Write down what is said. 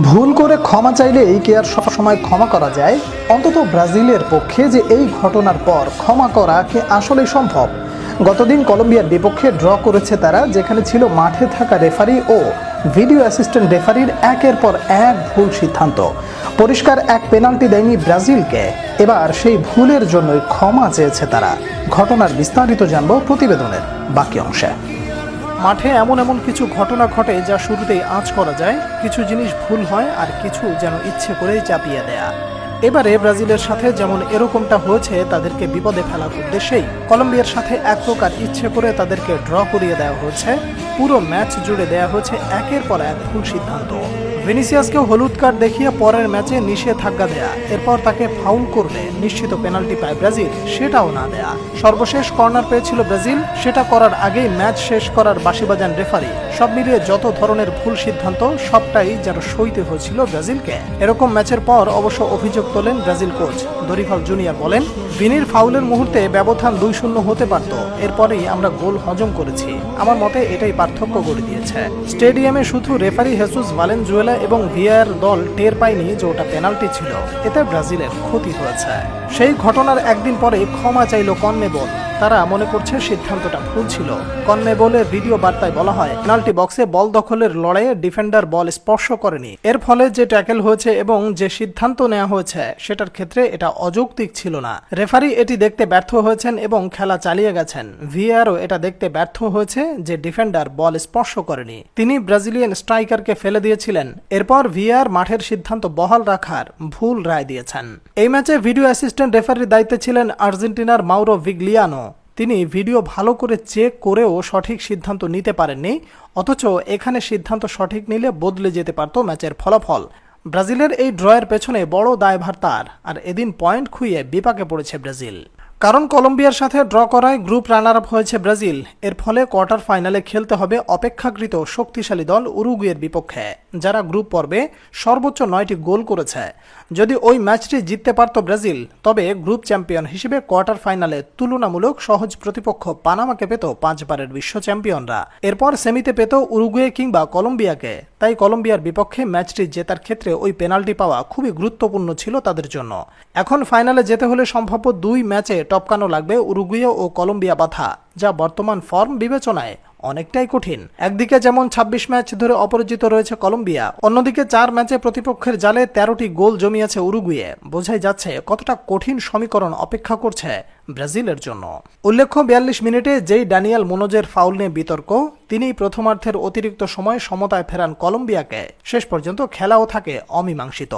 ভুল করে ক্ষমা চাইলেই কি আর সবসময় ক্ষমা করা যায়। অন্তত ব্রাজিলের পক্ষে যে এই ঘটনার পর ক্ষমা করা কি আসলেই সম্ভব? গতদিন কলম্বিয়ার বিপক্ষে ড্র করেছে তারা, যেখানে ছিল মাঠে থাকা রেফারি ও ভিডিও অ্যাসিস্ট্যান্ট রেফারির একের পর এক ভুল সিদ্ধান্ত। পরিষ্কার এক পেনাল্টি দেয়নি ব্রাজিলকে। এবার সেই ভুলের জন্যই ক্ষমা চেয়েছে তারা। ঘটনার বিস্তারিত জানব প্রতিবেদনের বাকি অংশে। মাঠে এমন এমন কিছু ঘটনা ঘটে যা শুরুতেই আঁচ করা যায়। কিছু জিনিস ভুল হয় আর কিছু যেন ইচ্ছে করেই চাপিয়ে দেয়া। এবারে ব্রাজিলের সাথে যেমন এরকমটা হয়েছে, তাদেরকে বিপদে ফেলার উদ্দেশ্যেই কলম্বিয়ার সাথে এক প্রকার ইচ্ছে করে তাদেরকে ড্র করিয়ে দেওয়া হয়েছে। পুরো ম্যাচ জুড়ে দেওয়া হয়েছে একের পর এক ভুল সিদ্ধান্ত। ভিনিসিয়াসকে হলুদ কার্ড দেখিয়ে পরের ম্যাচে নিষেধাজ্ঞা দেয়া। এরপর তাকে ফাউল করলে নিশ্চিত পেনাল্টি পায় ব্রাজিল, সেটাও না দেয়া। সর্বশেষ কর্নার পেয়েছিল ব্রাজিল, সেটা করার আগেই ম্যাচ শেষ করার বাসি বাজান রেফারি। সব মিলিয়ে যত ধরনের ভুল সিদ্ধান্ত, সবটাই যেন সইতে হয়েছিল ব্রাজিলকে। এরকম ম্যাচের পর অবশ্য অভিযোগ তোলেন ব্রাজিল কোচ। দরিফাল জুনিয়র বলেন, ভিনির ফাউলের মুহূর্তে ব্যবধান দুই শূন্য হতে পারত। এরপরেই আমরা গোল হজম করেছি। আমার মতে এটাই পার্থক্য গড়ে দিয়েছে। স্টেডিয়ামে শুধু রেফারি হেসুস ভালেনজুয়েলা এবং ভিআর দল টের পায়নি যে ওটা পেনাল্টি ছিল। এতে ব্রাজিলের ক্ষতি হয়েছে। সেই ঘটনার একদিন পরে ক্ষমা চাইল কনমেবল তারা মনে করছে সিদ্ধান্তটা ভুল ছিল। কনমেবলের ভিডিও বার্তায় বলা হয়, পেনাল্টি বক্সে বল দখলের লড়াইয়ে ডিফেন্ডার বল স্পর্শ করেনি। এর ফলে যে ট্যাকেল হয়েছে এবং যে সিদ্ধান্ত নেওয়া হয়েছে, সেটার ক্ষেত্রে এটা অযৌক্তিক ছিল না। রেফারি এটি দেখতে ব্যর্থ হয়েছেন এবং খেলা চালিয়ে গেছেন। ভিআরও এটা দেখতে ব্যর্থ হয়েছে যে ডিফেন্ডার বল স্পর্শ করেনি। তিনি ব্রাজিলিয়ান স্ট্রাইকারকে ফেলে দিয়েছিলেন। এরপর ভিআর মাঠের সিদ্ধান্ত বহাল রাখার ভুল রায় দিয়েছেন। এই ম্যাচে ভিডিও অ্যাসিস্ট্যান্ট রেফারির দায়িত্বে ছিলেন আর্জেন্টিনার মাউরো ভিগলিয়ানো। তিনি ভিডিও ভালো করে চেক করেও সঠিক সিদ্ধান্ত নিতে পারেননি, অথচ এখানে সিদ্ধান্ত সঠিক নিলে বদলে যেতে পারত ম্যাচের ফলাফল। ব্রাজিলের এই ড্রয়ের পেছনে বড় দায়ভার তার, আর এদিন পয়েন্ট খুইয়ে বিপাকে পড়েছে ব্রাজিল। কারণ কলম্বিয়ার সাথে ড্র করায় গ্রুপ রানার আপ হয়েছে ব্রাজিল। এর ফলে কোয়ার্টার ফাইনালে খেলতে হবে অপেক্ষাকৃত শক্তিশালী দল উরুগুয়ের বিপক্ষে, যারা গ্রুপ পর্বে সর্বোচ্চ নয়টি গোল করেছে। যদি ওই ম্যাচটি জিততে পারত ব্রাজিল, তবে গ্রুপ চ্যাম্পিয়ন হিসেবে কোয়ার্টার ফাইনালে তুলনামূলক সহজ প্রতিপক্ষ পানামাকে পেত পাঁচবারের বিশ্ব চ্যাম্পিয়নরা। এরপর সেমিতে পেত উরুগুয়ে কিংবা কলম্বিয়াকে। তাই কলম্বিয়ার বিপক্ষে ম্যাচটি জেতার ক্ষেত্রে ওই পেনাল্টি পাওয়া খুবই গুরুত্বপূর্ণ ছিল তাদের জন্য। এখন ফাইনালে যেতে হলে সম্ভাব্য দুই ম্যাচে টপকানো লাগবে উরুগুয়ে ও কলম্বিয়া বাধা, যা বর্তমান ফর্ম বিবেচনায়। অনেকটাই কঠিন। একদিকে যেমন ২৬ ম্যাচ ধরে অপরাজিত রয়েছে কলম্বিয়া, অন্যদিকে চার ম্যাচে প্রতিপক্ষের জালে তেরোটি গোল জমিয়েছে উরুগুয়ে। বোঝাই যাচ্ছে কতটা কঠিন সমীকরণ অপেক্ষা করছে ব্রাজিলের জন্য। উল্লেখ্য, বিয়াল্লিশ মিনিটে যেই ড্যানিয়েল মনোজের ফাউল নিয়ে বিতর্ক, তিনিই প্রথমার্ধের অতিরিক্ত সময় সমতায় ফেরান কলম্বিয়াকে। শেষ পর্যন্ত খেলাও থাকে অমীমাংসিত।